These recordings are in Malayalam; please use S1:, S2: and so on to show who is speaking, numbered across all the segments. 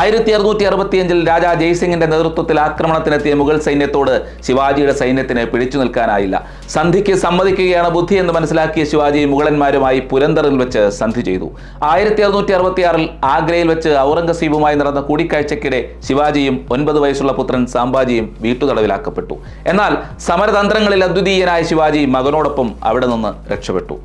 S1: ആയിരത്തി അറുന്നൂറ്റി അറുപത്തിയഞ്ചിൽ രാജാ ജയ്സിംഗിന്റെ നേതൃത്വത്തിൽ ആക്രമണത്തിനെത്തിയ മുഗൾ സൈന്യത്തോട് ശിവാജിയുടെ സൈന്യത്തിന് പിടിച്ചു നിൽക്കാനായില്ല. സന്ധിക്ക് സമ്മതിക്കുകയാണ് ബുദ്ധി എന്ന് മനസ്സിലാക്കിയ ശിവാജി മുഗളന്മാരുമായി പുരന്തറിൽ വെച്ച് സന്ധി ചെയ്തു. ആയിരത്തി അറുന്നൂറ്റി അറുപത്തിയാറിൽ ആഗ്രയിൽ വെച്ച് ഔറംഗസീബുമായി നടന്ന കൂടിക്കാഴ്ചയ്ക്കിടെ ശിവാജിയും ഒൻപത് വയസ്സുള്ള പുത്രൻ സാംബാജിയും വീട്ടുതടവിലാക്കപ്പെട്ടു. എന്നാൽ സമരതന്ത്രങ്ങളിൽ അദ്വിതീയനായ ശിവാജി മകനോടൊപ്പം അവിടെ നിന്ന് രക്ഷപ്പെട്ടു.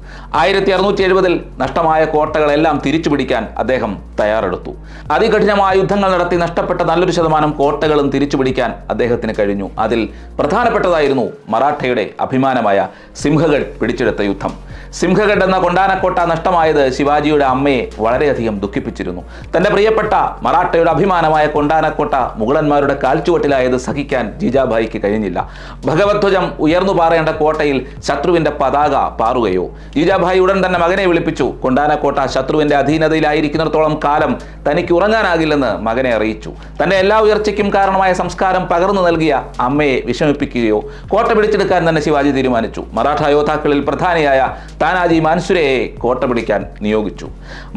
S1: ആയിരത്തി അറുന്നൂറ്റി എഴുപതിൽ നഷ്ടമായ കോട്ടകളെല്ലാം തിരിച്ചുപിടിക്കാൻ അദ്ദേഹം തയ്യാറെടുത്തു. അതികഠിനമായ യുദ്ധങ്ങൾ നടത്തി നഷ്ടപ്പെട്ട നല്ലൊരു ശതമാനം കോട്ടകളും തിരിച്ചുപിടിക്കാൻ അദ്ദേഹത്തിന് കഴിഞ്ഞു. അതിൽ പ്രധാനപ്പെട്ടതായിരുന്നു മറാഠയുടെ അഭിമാനമായ സിംഹകൾ പിടിച്ചെടുത്ത യുദ്ധം. സിംഹഗഡ് കൊണ്ടാനക്കോട്ട നഷ്ടമായത് ശിവാജിയുടെ അമ്മയെ വളരെയധികം ദുഃഖിപ്പിച്ചിരുന്നു. തന്റെ പ്രിയപ്പെട്ട മറാഠയുടെ അഭിമാനമായ കൊണ്ടാനക്കോട്ട മുഗളന്മാരുടെ കാൽച്ചുവട്ടിലായത് സഹിക്കാൻ ജീജാഭായിക്ക് കഴിഞ്ഞില്ല. ഭഗവത്വജം ഉയർന്നു പാറേണ്ട കോട്ടയിൽ ശത്രുവിന്റെ പതാക പാറുകയോ. ജീജാഭായി ഉടൻ തന്നെ മകനെ വിളിപ്പിച്ചു. കൊണ്ടാനക്കോട്ട ശത്രുവിന്റെ അധീനതയിലായിരിക്കുന്നിടത്തോളം കാലം തനിക്ക് ഉറങ്ങാനാകില്ലെന്ന് മകനെ അറിയിച്ചു. തന്റെ എല്ലാ ഉയർച്ചയ്ക്കും കാരണമായ സംസ്കാരം പകർന്നു നൽകിയ അമ്മയെ വിഷമിപ്പിക്കുകയോ. കോട്ട പിടിച്ചെടുക്കാൻ തന്നെ ശിവാജി തീരുമാനിച്ചു. മറാഠ യോദ്ധാക്കളിൽ പ്രധാനിയായ താനാജി മാൻസുരയെ കോട്ട പിടിക്കാൻ നിയോഗിച്ചു.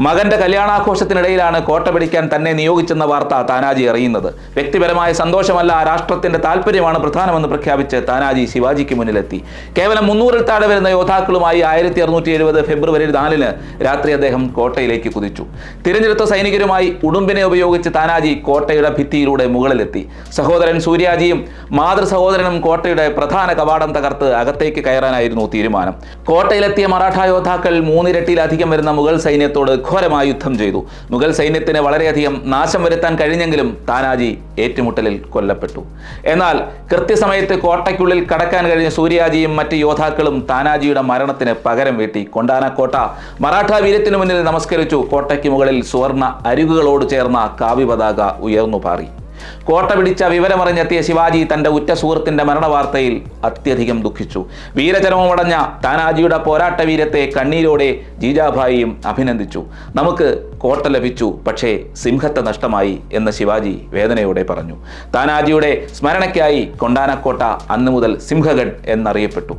S1: മകന്റെ കല്യാണാഘോഷത്തിനിടയിലാണ് കോട്ട പിടിക്കാൻ തന്നെ നിയോഗിച്ചെന്ന വാർത്ത താനാജി അറിയുന്നത്. വ്യക്തിപരമായ സന്തോഷമല്ല രാഷ്ട്രത്തിന്റെ താല്പര്യമാണ് പ്രധാനമെന്ന് പ്രഖ്യാപിച്ച് താനാജി ശിവാജിക്ക് മുന്നിലെത്തി. കേവലം മുന്നൂറിൽ താഴെ വരുന്ന യോദ്ധാക്കളുമായി ആയിരത്തി അറുന്നൂറ്റി എഴുപത് ഫെബ്രുവരി നാലിന് രാത്രി അദ്ദേഹം കോട്ടയിലേക്ക് കുതിച്ചു. തിരഞ്ഞെടുത്ത സൈനികരുമായി ഉടുമ്പിനെ ഉപയോഗിച്ച് താനാജി കോട്ടയുടെ ഭിത്തിയിലൂടെ മുകളിലെത്തി. സഹോദരൻ സൂര്യാജിയും മാതൃ സഹോദരനും കോട്ടയുടെ പ്രധാന കവാടം തകർത്ത് അകത്തേക്ക് കയറാനായിരുന്നു തീരുമാനം. കോട്ടയിലെത്തിയ മറാഠ യോദ്ധാക്കൾ മൂന്നിരട്ടിയിലധികം വരുന്ന മുഗൾ സൈന്യത്തോട് ഘോരമായ യുദ്ധം ചെയ്തു. മുഗൾ സൈന്യത്തിന് വളരെയധികം നാശം വരുത്താൻ കഴിഞ്ഞെങ്കിലും താനാജി ഏറ്റുമുട്ടലിൽ കൊല്ലപ്പെട്ടു. എന്നാൽ കൃത്യസമയത്ത് കോട്ടയ്ക്കുള്ളിൽ കടക്കാൻ കഴിഞ്ഞ സൂര്യാജിയും മറ്റ് യോദ്ധാക്കളും താനാജിയുടെ മരണത്തിന് പകരം വീട്ടി. കൊണ്ടാനക്കോട്ട മറാഠ വീരത്തിനു മുന്നിൽ നമസ്കരിച്ചു. കോട്ടയ്ക്ക് മുകളിൽ സുവർണ അരികുകളോട് ചേർന്ന കാവ്യപതാക ഉയർന്നു പാറി. കോട്ട പിടിച്ച വിവരമറിഞ്ഞെത്തിയ ശിവാജി തന്റെ ഉറ്റ സുഹൃത്തിന്റെ മരണവാർത്തയിൽ അത്യധികം ദുഃഖിച്ചു. വീരചരമമടഞ്ഞ താനാജിയുടെ പോരാട്ട വീരത്തെ കണ്ണീരോടെ ജീജാഭായിയും അഭിനന്ദിച്ചു. നമുക്ക് കോട്ട ലഭിച്ചു പക്ഷേ സിംഹത്തെ നഷ്ടമായി എന്ന് ശിവാജി വേദനയോടെ പറഞ്ഞു. താനാജിയുടെ സ്മരണയ്ക്കായി കൊണ്ടാനക്കോട്ട അന്നു മുതൽ സിംഹഗഡ് എന്നറിയപ്പെട്ടു.